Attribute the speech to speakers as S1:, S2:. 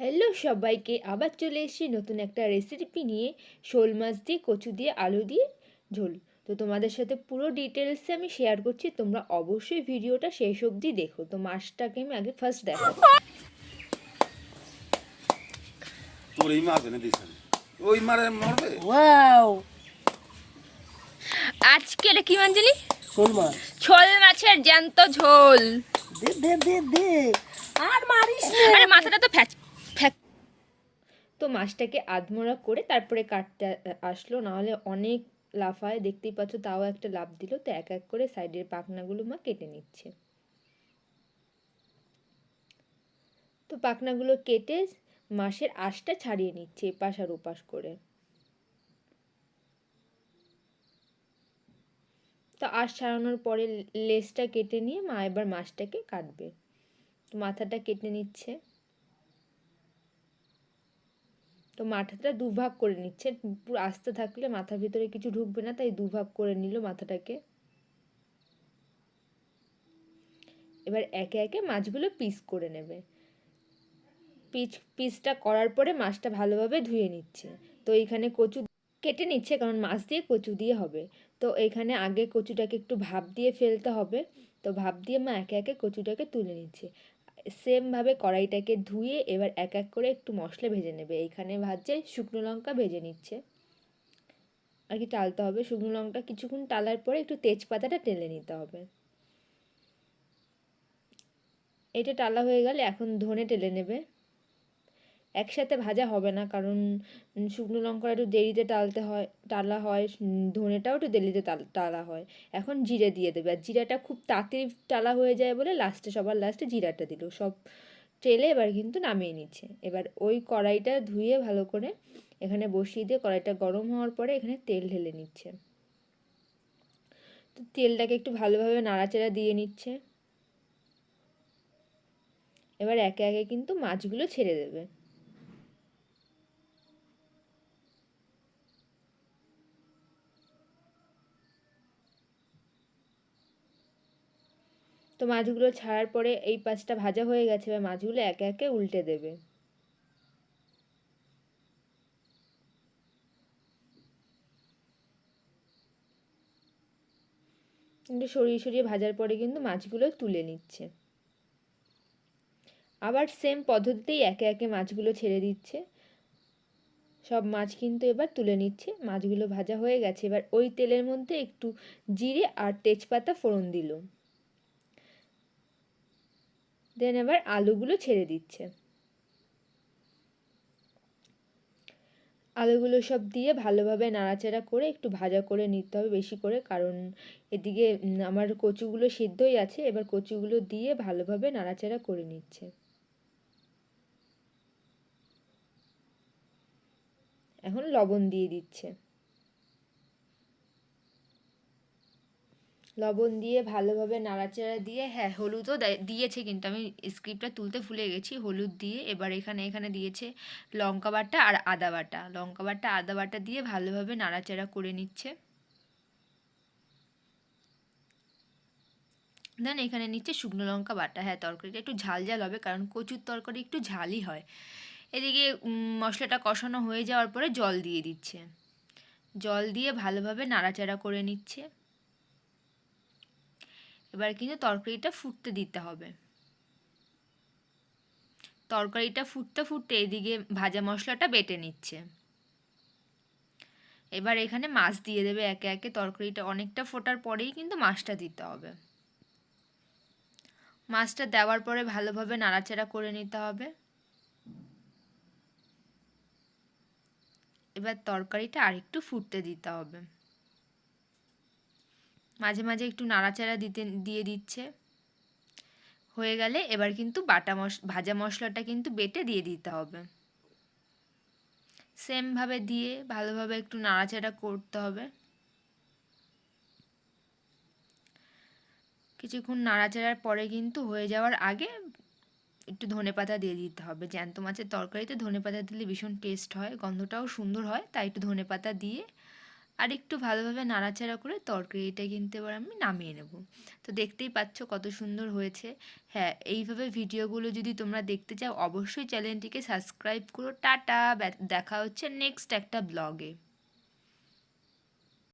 S1: Hello সবাইকে আবার চলে এসেছি নতুন একটা রেসিপি নিয়ে। শোল মাছ দিয়ে কচু দিয়ে আলু দিয়ে ঝোল। তো তোমাদের সাথে পুরো ডিটেলসে আমি শেয়ার করছি তোমরা অবশ্যই ভিডিওটা শেষ অবধি দেখো। তো মাছটাকে আমি আগে ফার্স্ট দেখো
S2: তোর এই মাছ এনে দিয়েছেন ওই মারে মরবে?
S3: ওয়াও
S1: আজকে এটা কি মাঞ্জলি
S3: শোল মাছ।
S1: ছোল মাছের জ্যান্ত ঝোল।
S3: দে দে দে দে। আর মারিস না।
S1: আরে মাথাটা তো ফ্যাচ তো মাছটাকে আধমোড়া করে তারপরে কাটতে আসলো, নাহলে অনেক লাফায় দেখতেই পাচ্ছ তাও একটা লাফ দিল, তো এক এক করে সাইডের পাখনাগুলো মা কেটে নিচ্ছে। তো পাখনাগুলো কেটে মাছের আঁশটা ছাড়িয়ে নিচ্ছে এপাশ আর ওপাশ করে। তো আঁশ ছাড়ানোর পরে লেজটা কেটে নিয়ে মা এবার মাছটাকে কাটবে। তো মাথাটা কেটে নিচ্ছে। তো মাথাটা দুভাগ করে নিচ্ছে। পুরো আস্তে থাকলে মাথার ভিতরে কিছু ঢুকবে না, তাই দুভাগ করে নিল মাথাটাকে। এবার একে একে মাছগুলো পিস করে নেবে। পিচ পিসটা করার পরে মাছটা ভালোভাবে ধুয়ে নিচ্ছে। তো এইখানে কচু কেটে নিচ্ছে, কারণ মাছ দিয়ে কচু দিয়ে হবে। তো এখানে আগে কচুটাকে একটু ভাপ দিয়ে ফেলতে হবে। তো ভাপ দিয়ে মা একে একে কচুটাকে তুলে নিচ্ছে। সেমভাবে কড়াইটাকে ধুয়ে এবার এক এক করে একটু মশলা ভেজে নেবে। এইখানে ভাজছে, শুকনো লঙ্কা ভেজে নিচ্ছে। আর কি টালতে হবে, শুকনো লঙ্কা কিছুক্ষণ টালার পরে একটু তেজপাতাটা টেলে নিতে হবে। এটা টালা হয়ে গেলে এখন ধনে টেলে নেবে। একসাথে ভাজা হবে না, কারণ শুকনো লঙ্কা একটু দেরিতে টালতে হয়, টালা হয় ধনেটাও একটু দেরিতে টালা হয়। এখন জিরে দিয়ে দেবে, আর জিরাটা খুব তাড়াতাড়ি টালা হয়ে যায় বলে লাস্টে সবার লাস্টে জিরাটা দিল। সব টেলে এবার কিন্তু নামিয়ে নিচ্ছে। এবার ওই কড়াইটা ধুয়ে ভালো করে এখানে বসিয়ে দিয়ে কড়াইটা গরম হওয়ার পরে এখানে তেল ঢেলে নিচ্ছে। তো তেলটাকে একটু ভালোভাবে নাড়াচাড়া দিয়ে নিচ্ছে। এবার একে একে কিন্তু মাছগুলো ছেড়ে দেবে। তো মাছগুলো ছাড়ার পরে এই পাঁচটা ভাজা হয়ে গেছে, এবার মাছগুলো একে একে উল্টে দেবে। কিন্তু সরিয়ে সরিয়ে ভাজার পরে কিন্তু মাছগুলো তুলে নিচ্ছে। আবার সেম পদ্ধতিতেই একে একে মাছগুলো ছেড়ে দিচ্ছে। সব মাছ কিন্তু এবার তুলে নিচ্ছে। মাছগুলো ভাজা হয়ে গেছে। এবার ওই তেলের মধ্যে একটু জিরে আর তেজপাতা ফোড়ন দিল। দেন এবার আলুগুলো ছেড়ে দিচ্ছে। আলুগুলো সব দিয়ে ভালোভাবে নাড়াচাড়া করে একটু ভাজা করে নিতে হবে বেশি করে, কারণ এদিকে আমার কচুগুলো সিদ্ধই আছে, এবার কচুগুলো দিয়ে ভালোভাবে নাড়াচাড়া করে নিচ্ছে। এখন লবণ দিয়ে দিচ্ছে। লবণ দিয়ে ভালোভাবে নাড়াচাড়া দিয়ে হ্যাঁ হলুদও দেয়- দিয়েছে কিন্তু আমি স্ক্রিপ্টটা তুলতে ভুলে গেছি। হলুদ দিয়ে এবার এখানে এখানে দিয়েছে লঙ্কা বাটা আর আদা বাটা। লঙ্কা বাটা, আদা বাটা দিয়ে ভালোভাবে নাড়াচাড়া করে নিচ্ছে। দেন এখানে নিচ্ছে শুকনো লঙ্কা বাটা। হ্যাঁ তরকারিটা একটু ঝাল ঝাল হবে কারণ কচুর তরকারি একটু ঝালই হয়। এদিকে মশলাটা কষানো হয়ে যাওয়ার পরে জল দিয়ে দিচ্ছে। জল দিয়ে ভালোভাবে নাড়াচাড়া করে নিচ্ছে। এবার কিন্তু তরকারিটা ফুটতে দিতে হবে। তরকারিটা ফুটতে ফুটতে এদিকে ভাজা মশলাটা বেটে নিচ্ছে। এবার এখানে মাছ দিয়ে দেবে একে একে, তরকারিটা অনেকটা ফোটার পরেই কিন্তু মাছটা দিতে হবে। মাছটা দেওয়ার পরে ভালোভাবে নাড়াচাড়া করে নিতে হবে। এবার তরকারিটা আরেকটু ফুটতে দিতে হবে। মাঝে মাঝে একটু নাড়াচাড়া দিতে, দিয়ে দিচ্ছে। হয়ে গেলে এবার কিন্তু বাটা মশ, ভাজা মশলাটা কিন্তু বেটে দিয়ে দিতে হবে। সেমভাবে দিয়ে ভালোভাবে একটু নাড়াচাড়া করতে হবে। কিছুক্ষণ নাড়াচাড়ার পরে কিন্তু হয়ে যাওয়ার আগে একটু ধনেপাতা দিয়ে দিতে হবে। জ্যান্ত মাছের তরকারিতে ধনেপাতা দিলে ভীষণ টেস্ট হয়, গন্ধটাও সুন্দর হয়, তাই একটু ধনেপাতা দিয়ে আর একটু ভালোভাবে নাড়াচাড়া করে তরকারিটা কিন্তু এবার আমি নামিয়ে নেব। তো দেখতেই পাচ্ছ কত সুন্দর হয়েছে। হ্যাঁ এইভাবে ভিডিওগুলো যদি তোমরা দেখতে চাও, অবশ্যই চ্যানেলটিকে সাবস্ক্রাইব করো। টাটা দেখা হচ্ছে নেক্সট একটা ব্লগে।